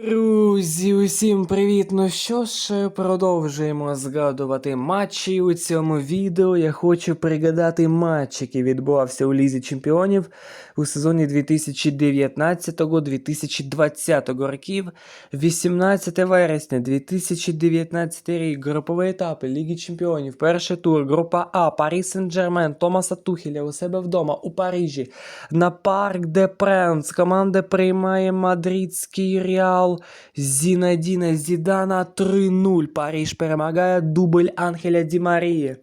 True. Друзі, усім привіт! Ну що ж, продовжуємо згадувати матчі. У цьому відео я хочу пригадати матч, який відбувався у Лізі Чемпіонів у сезоні 2019-2020 років. 18 вересня 2019 рік. Груповий етап Ліги Чемпіонів. Перший тур. Група А. Парі Сен-Джермен, Томаса Тухеля у себе вдома у Парижі. На Парк де Пренс. Команда приймає мадридський Реал. Зінадіна Зідана 3-0. Париж перемагає дубль Анхеля Ді Марії.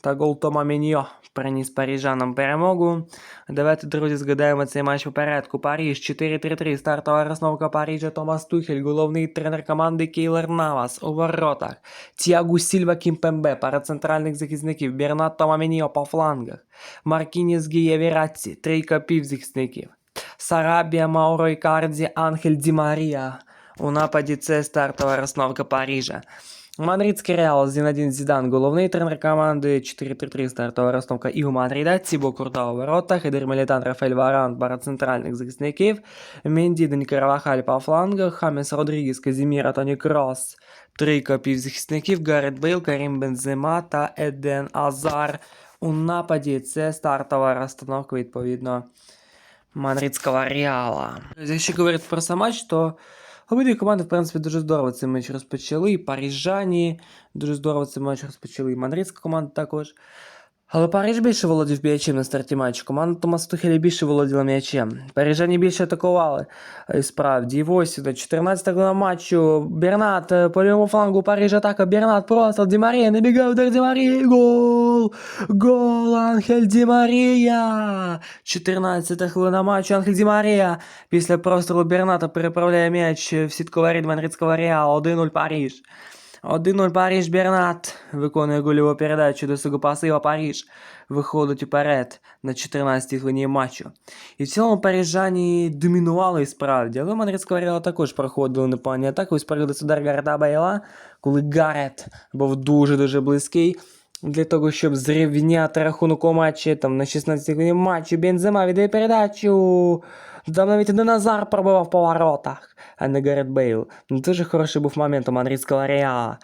Та гол Тома Міньо приніс парижанам перемогу. Давайте, друзі, згадаємо цей матч по порядку. Париж 4-3-3. Стартова розновка Парижа Томас Тухель. Головний тренер команди Кейлер Навас у воротах. Тіагу Сільва Кімпембе, пара захисників. Бернат Тома Міньо по флангах. Маркініс Гія Віратці, трійка півзахисників. Сарабія, Мауро Ікардзі, Анхель Ді Марія. У нападі це стартова розновка Парижа. Мадридський Реал, Зінадін Зідан, головний тренер команди 4-3-3 стартова розновка і у Мадрида, Цібо Курта у воротах, Едер Мілітан, Рафель Варан, пара центральних захисників, Менді, Дені по флангах, Хамес Родрігес, Казіміра, Тоні Кросс, трійка півзахисників, Гарет Бейл, Карім Бензема та Еден Азар. У нападі це стартова розстановка, відповідно, мадридського Реала. Якщо говорити про сам матч, то обидві команди, в принципі, дуже здорово цей матч розпочали. І парижані дуже здорово цей матч розпочали. І мадридська команда також. Але Париж більше володів м'ячем на старті матчу. Команда Томаса Тухеля більше володіла м'ячем. Парижані більше атакували. І справді, і ось на 14 хвилина матчу. Бернат е, по лівому флангу Париж атака. Бернат просто Ді Марія. Набігає удар Ді Марії. Гол! Гол Анхель Ді Марія! 14 хвилина матчу. Анхель Ді Марія. Після прострілу Берната переправляє м'яч в сітковий ряд мадридського Реала. 1-0 Париж. 1-0 Париж Бернат виконує гольову передачу до свого пасива Париж. Виходить уперед на 14-й хвилині матчу. І в цілому парижані домінували справді, але Мадридська Варіла також проходили непогані атаки. Ось перед удар Гарда Байла, коли Гарет був дуже-дуже близький. Для того, щоб зрівняти рахунок у матчі, там на 16-й хвилині матчу Бензема віддає передачу. Там навіть і Назар пробивав по воротах, а не Гарет Бейл. Дуже хороший був момент у Мадридського Реала.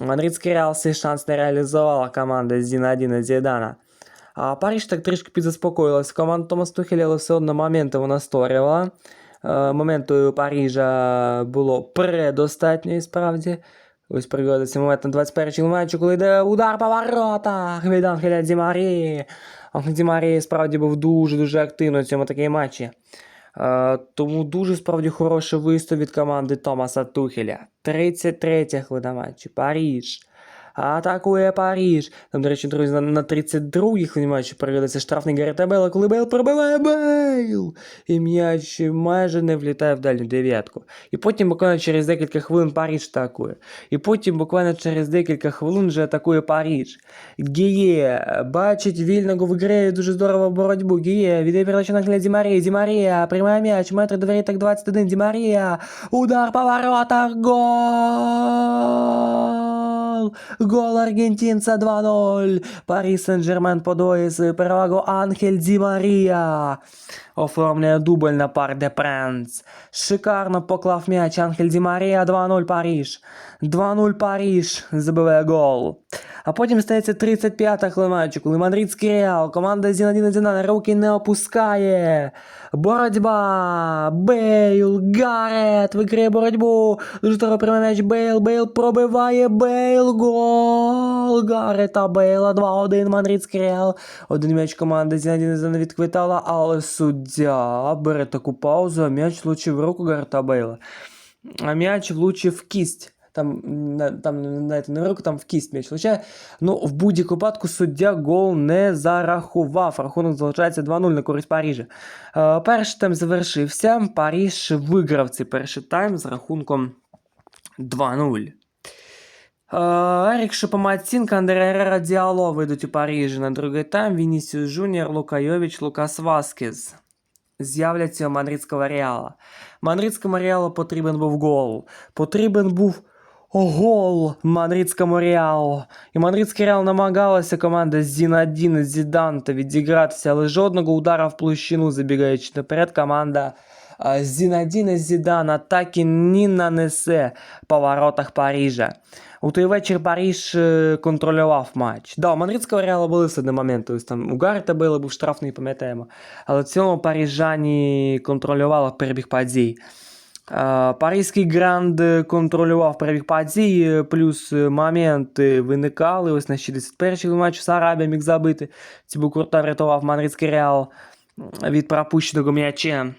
Мадридський Реал свій шанс не реалізувала команда Зінадіна Зідана. А Париж так трішки підзаспокоїлась. Команда Томас Тухеля все одно моменти вона створювала. Е, Моменту Парижа було предостатньо і справді. Ось пригодиться момент на 21-й матчі, коли йде удар по воротах від Ангеля Дімарі. Ангель Дімарі справді був дуже-дуже активно в цьому такій матчі. Е, тому дуже справді хороший виступ від команди Томаса Тухеля. 33 хвилина матчі. Париж. Атакує Париж. Там, до речі, друзі, на, на 32-й хвилині переглядається штрафний Гарета Бейла, коли Бейл пробиває Бейл. І м'яч майже не влітає в дальню дев'ятку. І потім буквально через декілька хвилин Париж атакує. І потім буквально через декілька хвилин вже атакує Париж. Гіє бачить вільного в грі дуже здорово боротьбу. Гіє віддає передачу на Ді Марія. Ді Марія приймає м'яч. Метр двері так 21. Ді Марія. Удар по воротах. Гол! Гол аргентинця 2-0. Парі Сен-Жермен подвоює свою перевагу Анхель Ді Марія. Оформлює дубль на пар де Пренс. Шикарно поклав м'яч Анхель Ді Марія 2-0 Париж. 2-0 Париж забиває гол. А потім стається 35-та хвилина коли мадридський Реал, команда Зінадіна Зінана руки не опускає. Боротьба! Бейл, Гарет виграє боротьбу. Дуже здорово приймає м'яч Бейл, Бейл пробиває Бейл, гол! Гарета Бейла 2-1 мадридський Реал. Один м'яч команда Зінадіна відквитала, але суддя бере таку паузу, а м'яч влучив в руку Гарета Бейла. А м'яч влучив в кість. Там, там знаєте, не в руку, там в кість м'яч влучає. Ну, в будь-якому випадку суддя гол не зарахував. Рахунок залишається 2-0 на користь Парижа. Е, перший тайм завершився. Париж виграв цей перший тайм з рахунком 2-0. Ерік Шопомацінка, Андре Діало вийдуть у Парижі на другий тайм. Вінісіус Жуніор, Лука Йовіч, Лукас Васкез з'являться у мадридського Реала. Мадридському Реалу потрібен був гол. Потрібен був гол мадридському Реалу. І мадридський Реал намагалася команда Зінадіна Зіданта відігратися, але жодного удара в площину, забігаючи наперед, команда Зінадіна Зідана так і не нанесе по Парижа. У той вечір Париж е, контролював матч. Да, у мадридського реала були все моменти. Ось там у Гарета Бейла був штрафний, пам'ятаємо. Але в цілому парижані контролювали перебіг подій. Паризький гранд контролював перебіг подій, е, плюс е, моменти виникали. Ось на 61-й матчі Сарабія міг забити. Цибу круто врятував мадридський реал від пропущеного м'яча.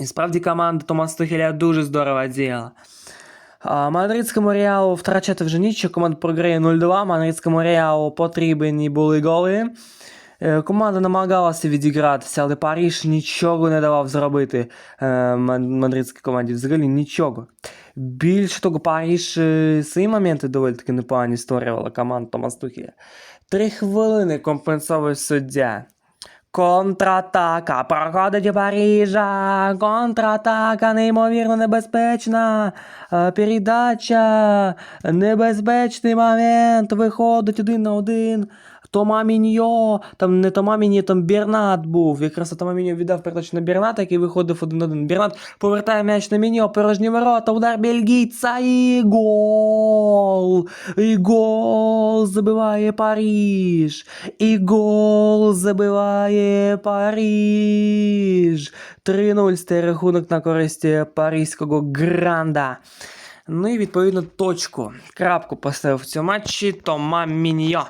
І справді команда Томас Тухеля дуже здорово діяла. Мадридському Реалу втрачати вже нічого, команда програє 0-2, Мадридському Реалу потрібні були голи. Е, Команда намагалася відігратися, але Париж нічого не давав зробити е, мадридській команді. Взагалі нічого. Більше того, Париж е, свої моменти доволі таки непогані створювала команда Томас Тухеля. Три хвилини компенсовує суддя. Контратака проходить у Парижа. Контратака неймовірно небезпечна. Е, Передача. Небезпечний момент. Виходить один на один. Тома Міньо. Там не Тома Міньо, там Бернат був. Якраз Тома Міньо віддав передачу на Берната, який виходив один один. Бернат повертає м'яч на Міньо, порожні ворота, удар бельгійця і гол. І гол забиває Париж. І гол забиває Париж. 3-0 стає рахунок на користь паризького гранда. Ну і відповідно точку. Крапку поставив в цьому матчі Тома Міньо.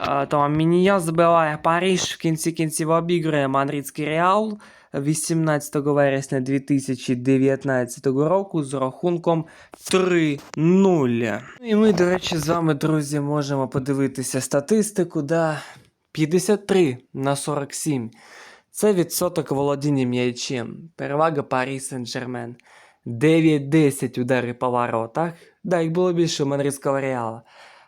Е, Тома Міньо забиває Париж в кінці кінців обігрує Мадридський Реал 18 вересня 2019 року з рахунком 3-0. Ну І ми, до речі, з вами, друзі, можемо подивитися статистику. Да? 53 на 47. Це відсоток володіння м'ячем. Перевага Парі Сен-Жермен. 9-10 удари по воротах. Да, їх було більше у Мадридського Реала.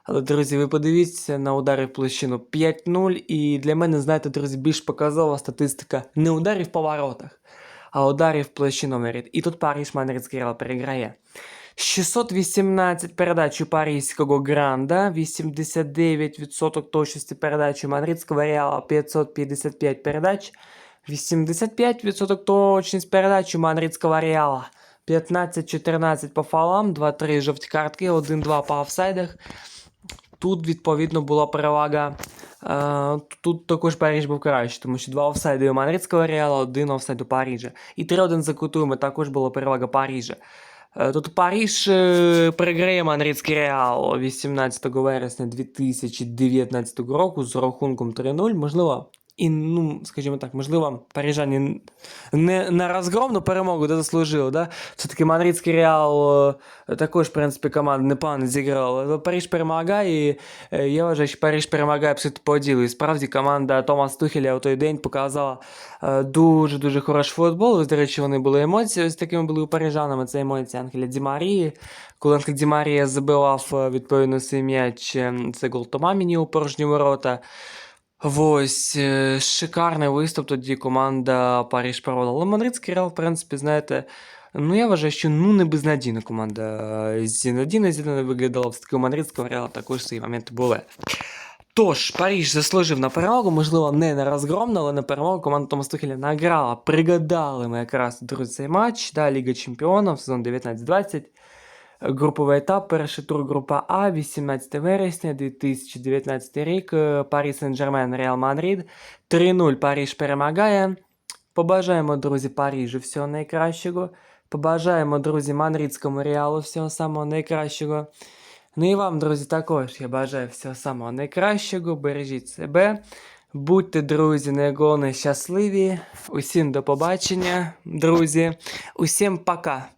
Але, друзі, ви подивіться на удари в площину 5-0. І для мене, знаєте, друзі, більш показова статистика не ударів по воротах, а ударів в площину воріт. І тут Париж Мадридський Реал переграє. 618 передач у паризького гранда, 89% точності передач у мадридського реала, 555 передач, 85% точність передач у мадридського реала, 15-14 по фалам, 2-3 жовті картки, 1-2 по офсайдах. Тут, відповідно, була перевага. Е, тут також Париж був кращий, тому що два офсайди у Мадридського Реала, один офсайд у Парижа. І 3-1 за кутуємо, також була перевага Парижа. Е, Тут Париж е, переграє Мадридський Реал 18 вересня 2019 року з рахунком 3-0. Можливо, і, ну, скажімо так, можливо, парижані не на розгромну перемогу де заслужили. Да? Все-таки Мадридський Реал е, також, в принципі, команда непогано зіграла. Але Париж перемагає, і е, я вважаю, що Париж перемагає абсолютно по ділу. І справді команда Томас Тухеля у той день показала е, дуже-дуже хороший футбол. Ось, до речі, вони були емоції, ось такими були у парижанами. Це емоції Анхеля Ді Марії. Коли Анхель Ді Марія забивав відповідно свій м'яч, це гол Томаміні у порожні ворота. Ось, е, шикарний виступ тоді команда Париж проводила. Мадридський Реал, в принципі, знаєте, ну я вважаю, що ну не безнадійна команда. Зінадіна Зідана виглядала все-таки у Мадридського Реала також свої моменти були. Тож, Париж заслужив на перемогу, можливо, не на розгромну, але на перемогу команда Томас Тухеля награла. Пригадали ми якраз друзі цей матч, да, Ліга Чемпіонів, сезон 19-20. Груповий етап, перший тур група А, 18 вересня 2019 рік. Парі Сен-Жермен, Реал Мадрид. 3-0 Париж перемагає. Побажаємо, друзі, Парижу всього найкращого. Побажаємо, друзі, Мадридському Реалу всього самого найкращого. Ну і вам, друзі, також я бажаю всього самого найкращого. Бережіть себе. Будьте, друзі, найголовніше щасливі. Усім до побачення, друзі. Усім пока.